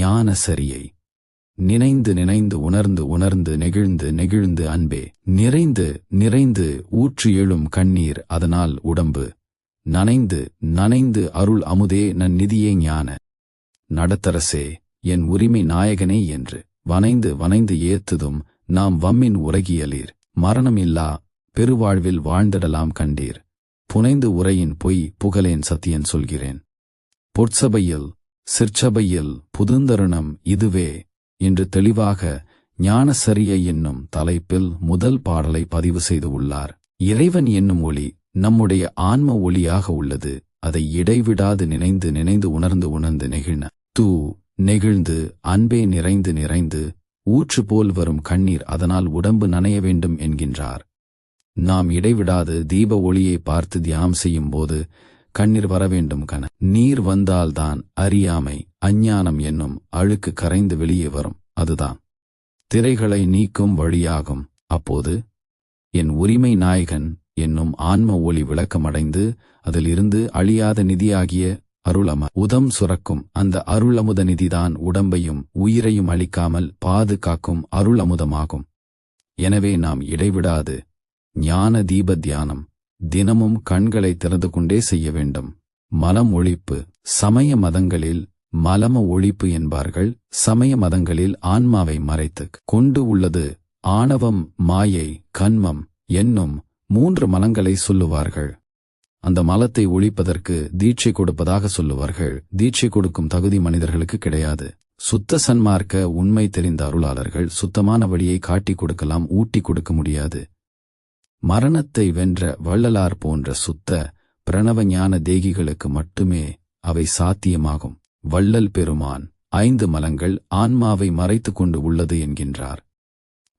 ஞான சரியை நினைந்து நினைந்து உணர்ந்து உணர்ந்து நெகிழ்ந்து நெகிழ்ந்து அன்பே. நிறைந்து நிறைந்து ஊற்று எழும் கண்ணீர் அதனால் உடம்பு. நனைந்து நனைந்து அருள் அமுதே நன் நிதியே ஞான. நடத்தரசே என் உரிமை நாயகனே என்று. வனைந்து வனைந்து ஏத்துதும் நாம் வம்மின் உலகியலீர் மரணமில்லா பெருவாழ்வில் வாழ்ந்திடலாம் கண்டீர். புனைந்து உரையின் பொய் புகழேன் சத்தியன் சொல்கிறேன். பொற்சபையில் சிற்சபையில் புதுந்தருணம் இதுவே என்று தெளிவாக ஞானசரியை என்னும் தலைப்பில் முதல் பாடலை பதிவு செய்து உள்ளார். இறைவன் என்னும் ஒளி நம்முடைய ஆன்ம ஒளியாக உள்ளது. அதை இடைவிடாது நினைந்து நினைந்து உணர்ந்து உணர்ந்து நெகிழ்ன தூ நெகிழ்ந்து அன்பே நிறைந்து நிறைந்து ஊற்று போல் வரும் கண்ணீர் அதனால் உடம்பு நனைய வேண்டும் என்கின்றார். நாம் இடைவிடாது தீப ஒளியை பார்த்து தியானம் செய்யும் போது கண்ணீர் வர வேண்டும் கன நீர் வந்தால்தான் அறியாமை அஞ்ஞானம் என்னும் அழுக்கு கரைந்து வெளியே வரும். அதுதான். திரைகளை நீக்கும் வழியாகும். அப்போது என் உரிமை நாயகன் என்னும் ஆன்ம ஒளி விளக்கமடைந்து அதிலிருந்து அழியாத நிதியாகிய அருளம. உதம் சுரக்கும் அந்த அருளமுத நிதிதான் உடம்பையும் உயிரையும் அளிக்காமல் பாதுகாக்கும் அருளமுதமாகும். எனவே நாம் இடைவிடாது. ஞான தீப தியானம். தினமும் கண்களை திறந்து கொண்டே செய்ய வேண்டும். மலம் ஒழிப்பு. சமய மதங்களில் மலம ஒழிப்பு என்பார்கள். சமய மதங்களில் ஆன்மாவை மறைத்து கொண்டு உள்ளது. ஆணவம் மாயை கண்மம் என்னும் மூன்று மலங்களை சொல்லுவார்கள். அந்த மலத்தை ஒழிப்பதற்கு தீட்சை கொடுப்பதாக சொல்லுவார்கள். தீட்சை கொடுக்கும் தகுதி மனிதர்களுக்கு கிடையாது. சுத்த சன்மார்க்க உண்மை தெரிந்த அருளாளர்கள் சுத்தமான வழியை காட்டிக் கொடுக்கலாம் ஊட்டி கொடுக்க முடியாது. மரணத்தை வென்ற வள்ளலார் போன்ற சுத்த பிரணவ ஞான தேகிகளுக்கு மட்டுமே அவை சாத்தியமாகும். வள்ளல் பெருமான் ஐந்து மலங்கள் ஆன்மாவை மறைத்துக் கொண்டு உள்ளது என்கின்றார்.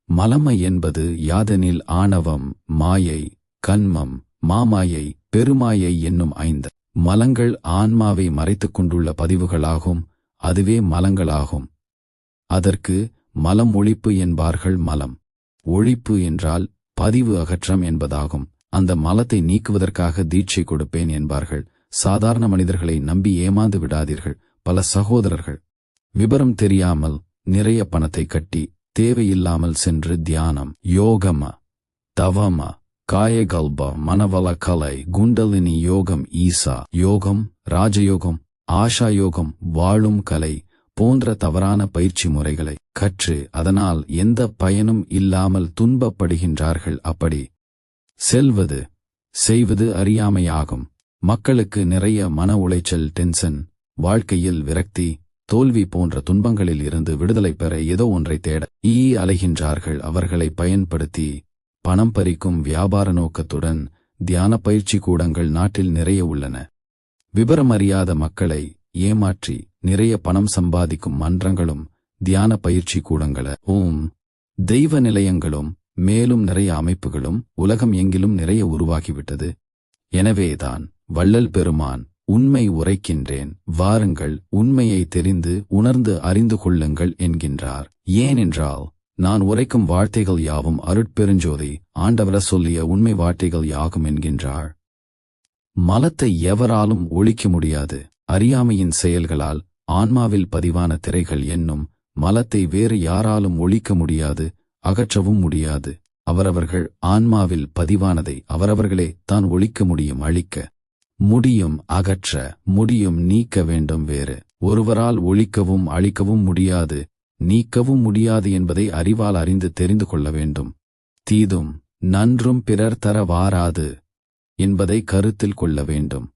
மலமை என்பது யாதெனில் ஆணவம் மாயை கண்மம் மாமாயை பெருமாயை என்னும் ஐந்து மலங்கள் ஆன்மாவை மறைத்துக் கொண்டுள்ள பதிவுகளாகும் அதுவே மலங்களாகும். அதற்கு மலம் ஒழிப்பு என்பார்கள் மலம். ஒழிப்பு என்றால் பதிவு அகற்றம் என்பதாகும். அந்த மலத்தை நீக்குவதற்காக தீட்சை கொடுப்பேன் என்பார்கள். சாதாரண மனிதர்களை நம்பி ஏமாந்து விடாதீர்கள். பல சகோதரர்கள். விபரம் தெரியாமல் நிறைய பணத்தை கட்டி தேவையில்லாமல் சென்று தியானம். யோகம தவம காயகல்ப மனவள கலை குண்டலினி யோகம் ஈசா யோகம் ராஜயோகம் ஆஷா யோகம் வாழும் கலை போன்ற தவறான பயிற்சி முறைகளை கற்று அதனால் எந்த பயனும் இல்லாமல் துன்பப்படுகின்றார்கள் அப்படி செல்வது செய்வது அறியாமையாகும். மக்களுக்கு நிறைய மன உளைச்சல் டென்ஷன் வாழ்க்கையில் விரக்தி தோல்வி போன்ற துன்பங்களில் இருந்து விடுதலை பெற ஏதோ ஒன்றை தேட ஈ அலைகின்றார்கள். அவர்களை பயன்படுத்தி பணம் பறிக்கும் வியாபார நோக்கத்துடன் தியான பயிற்சி கூடங்கள் நாட்டில் நிறைய உள்ளன. விபரம் அறியாத மக்களை ஏமாற்றி நிறைய பணம் சம்பாதிக்கும் மன்றங்களும் தியான பயிற்சி கூடங்கள ஓம் தெய்வ நிலையங்களும் மேலும் நிறைய அமைப்புகளும் உலகம் எங்கிலும் நிறைய உருவாகிவிட்டது. எனவேதான் வள்ளல் பெருமான் உண்மை உரைக்கின்றேன் வாருங்கள் உண்மையை தெரிந்து உணர்ந்து அறிந்து கொள்ளுங்கள் என்கின்றார். ஏனென்றால் நான் உரைக்கும் வார்த்தைகள் யாவும் அருட்பெருஞ்சோதி ஆண்டவர சொல்லிய உண்மை வார்த்தைகள் யாகும் என்கின்றார். மலத்தை எவராலும் ஒழிக்க முடியாது. அறியாமையின் செயல்களால் ஆன்மாவில் பதிவான திரைகள் என்னும் மலத்தை வேறு யாராலும் ஒழிக்க முடியாது அகற்றவும் முடியாது. அவரவர்கள் ஆன்மாவில் பதிவானதை அவரவர்களே தான் ஒழிக்க முடியும் அழிக்க முடியும் அகற்ற முடியும் நீக்க வேண்டும் வேறு. ஒருவரால் ஒழிக்கவும் அழிக்கவும் முடியாது நீக்கவும் முடியாது என்பதை அறிவால் அறிந்து தெரிந்து கொள்ள வேண்டும். தீதும் நன்றும் பிறர் தர வாராது என்பதை கருத்தில் கொள்ள வேண்டும்.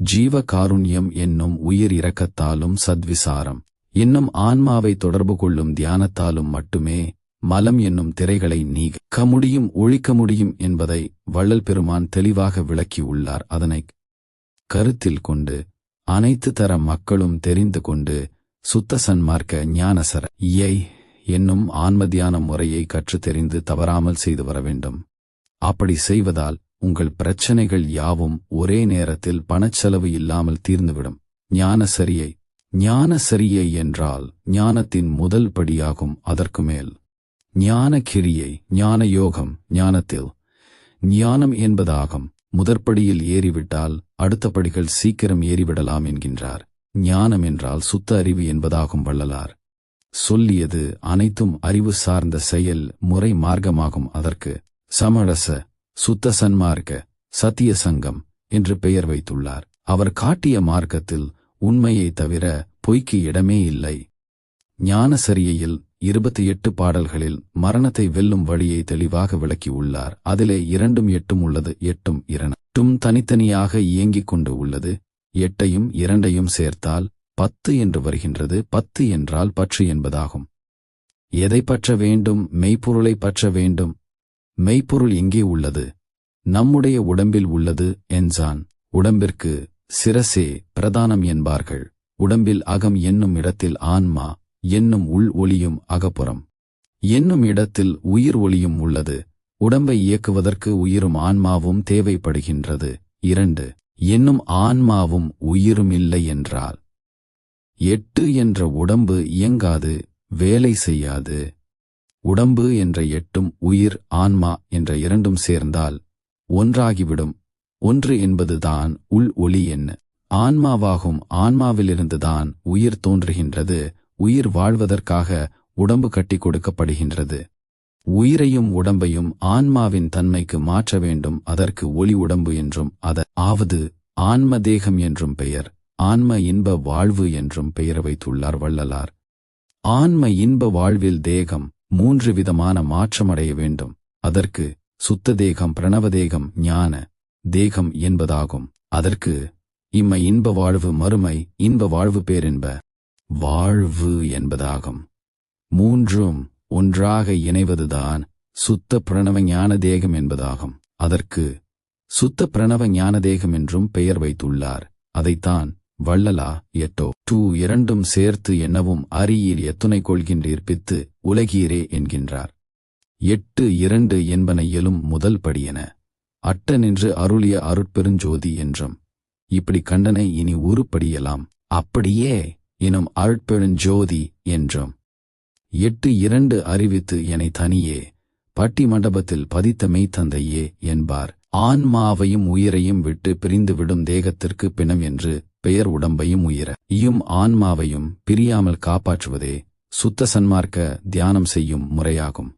ஜீவ காருண்யம் என்னும் உயிர் இரக்கத்தாலும் சத்விசாரம். என்னும் ஆன்மாவை தொடர்பு கொள்ளும் தியானத்தாலும் மட்டுமே மலம் என்னும் திரைகளை நீக்க முடியும் ஒழிக்க முடியும் என்பதை வள்ளல் பெருமான் தெளிவாக விளக்கியுள்ளார் அதனை கருத்தில் கொண்டு அனைத்து தர மக்களும் தெரிந்து கொண்டு சுத்த சன்மார்க்க ஞானசர இயை என்னும் ஆன்மதியான முறையை கற்று தெரிந்து தவறாமல் செய்து வர வேண்டும். அப்படி செய்வதால் உங்கள் பிரச்சனைகள் யாவும் ஒரே நேரத்தில் பணச்செலவு இல்லாமல் தீர்ந்துவிடும். ஞான சரியை ஞான சரியை என்றால் ஞானத்தின் முதல் படியாகும் அதற்கு மேல். ஞான கிரியை ஞான யோகம் ஞானத்தில். ஞானம் என்பதாகும் முதற்படியில் ஏறிவிட்டால் அடுத்த படிகள் சீக்கிரம் ஏறிவிடலாம் என்கின்றார். ஞானம் என்றால் சுத்த அறிவு என்பதாகும் வள்ளலார். சொல்லியது அனைத்தும் அறிவு சார்ந்த செயல் முறை மார்க்கமாகும் அதற்கு சமரச சுத்த சன்மார்க்க சத்திய சங்கம் என்று பெயர் வைத்துள்ளார். அவர் காட்டிய மார்க்கத்தில் உண்மையை தவிர பொய்க்கு இடமே இல்லை. ஞானசரியையில் இருபத்தி எட்டு பாடல்களில் மரணத்தை வெல்லும் வழியை தெளிவாக விளக்கியுள்ளார். அதிலே இரண்டும் எட்டும் உள்ளது எட்டும் இரண்டும் தனித்தனியாக இயங்கிக் கொண்டு உள்ளது எட்டையும் இரண்டையும் சேர்த்தால் பத்து என்று வருகின்றது. பத்து என்றால் பற்று என்பதாகும். எதை பற்ற வேண்டும் மெய்ப்பொருளை பற்ற வேண்டும் மெய்ப்பொருள் எங்கே உள்ளது? நம்முடைய உடம்பில் உள்ளது என்றான். உடம்பிற்கு சிரசே பிரதானம் என்பார்கள். உடம்பில் அகம் என்னும் இடத்தில் ஆன்மா என்னும் உள் ஒளியும் அகப்புறம். என்னும் இடத்தில் உயிர் ஒளியும் உள்ளது. உடம்பை இயக்குவதற்கு உயிரும் ஆன்மாவும் தேவைப்படுகின்றது. இரண்டு என்னும் ஆன்மாவும் உயிரும் இல்லை என்றால். எட்டு என்ற உடம்பு இயங்காது வேலை செய்யாது. உடம்பு என்ற எட்டும் உயிர் ஆன்மா என்ற இரண்டும் சேர்ந்தால் ஒன்றாகிவிடும். ஒன்று என்பதுதான் உள் ஒளி என்ன? ஆன்மாவாகும் ஆன்மாவிலிருந்துதான் உயிர் தோன்றுகின்றது உயிர் வாழ்வதற்காக உடம்பு கட்டிக் கொடுக்கப்படுகின்றது. உயிரையும் உடம்பையும் ஆன்மாவின் தன்மைக்கு மாற்ற வேண்டும் அதற்கு ஒளி உடம்பு என்றும் அத ஆவது ஆன்ம தேகம் என்றும் பெயர் ஆன்ம இன்ப வாழ்வு என்றும் பெயர் வைத்துள்ளார் வள்ளலார். ஆன்ம இன்ப வாழ்வில் தேகம் மூன்று விதமான மாற்றமடைய வேண்டும். அதற்கு சுத்த தேகம் பிரணவதேகம் ஞான தேகம் என்பதாகும். அதற்கு இம்ம இன்ப வாழ்வு மறுமை இன்ப வாழ்வு பேரின்ப வாழ்வு என்பதாகும். மூன்றும் ஒன்றாக இணைவதுதான் சுத்த பிரணவ ஞான தேகம் என்பதாகும். அதற்கு சுத்த பிரணவ ஞான தேகம் என்றும் பெயர் வைத்துள்ளார். அதைத்தான் வள்ளலா எட்டோ டூ இரண்டும் சேர்த்து என்னவும் அரியில் எத்துணை கொள்கின்றீர் பித்து உலகீரே என்கின்றார். எட்டு இரண்டு என்பன இயலும் முதல் படியென. அட்ட நின்று அருளிய அருட்பெருஞ்சோதி என்றும். இப்படி கண்டனை இனி உருப்படியலாம் அப்படியே எனும் அருட்பெருஞ்சோதி என்றும். எட்டு இரண்டு அறிவித்து என்னை தனியே பட்டி மண்டபத்தில் பதித்த மெய்த்தந்தையே என்பார். ஆன்மாவையும் உயிரையும் விட்டு பிரிந்துவிடும் தேகத்திற்கு பிணம் என்று பெயர் உடம்பையும் உயிர. இயும் ஆன்மாவையும் பிரியாமல் காப்பாற்றுவதே சுத்த சன்மார்க்க தியானம் செய்யும் முறையாகும்.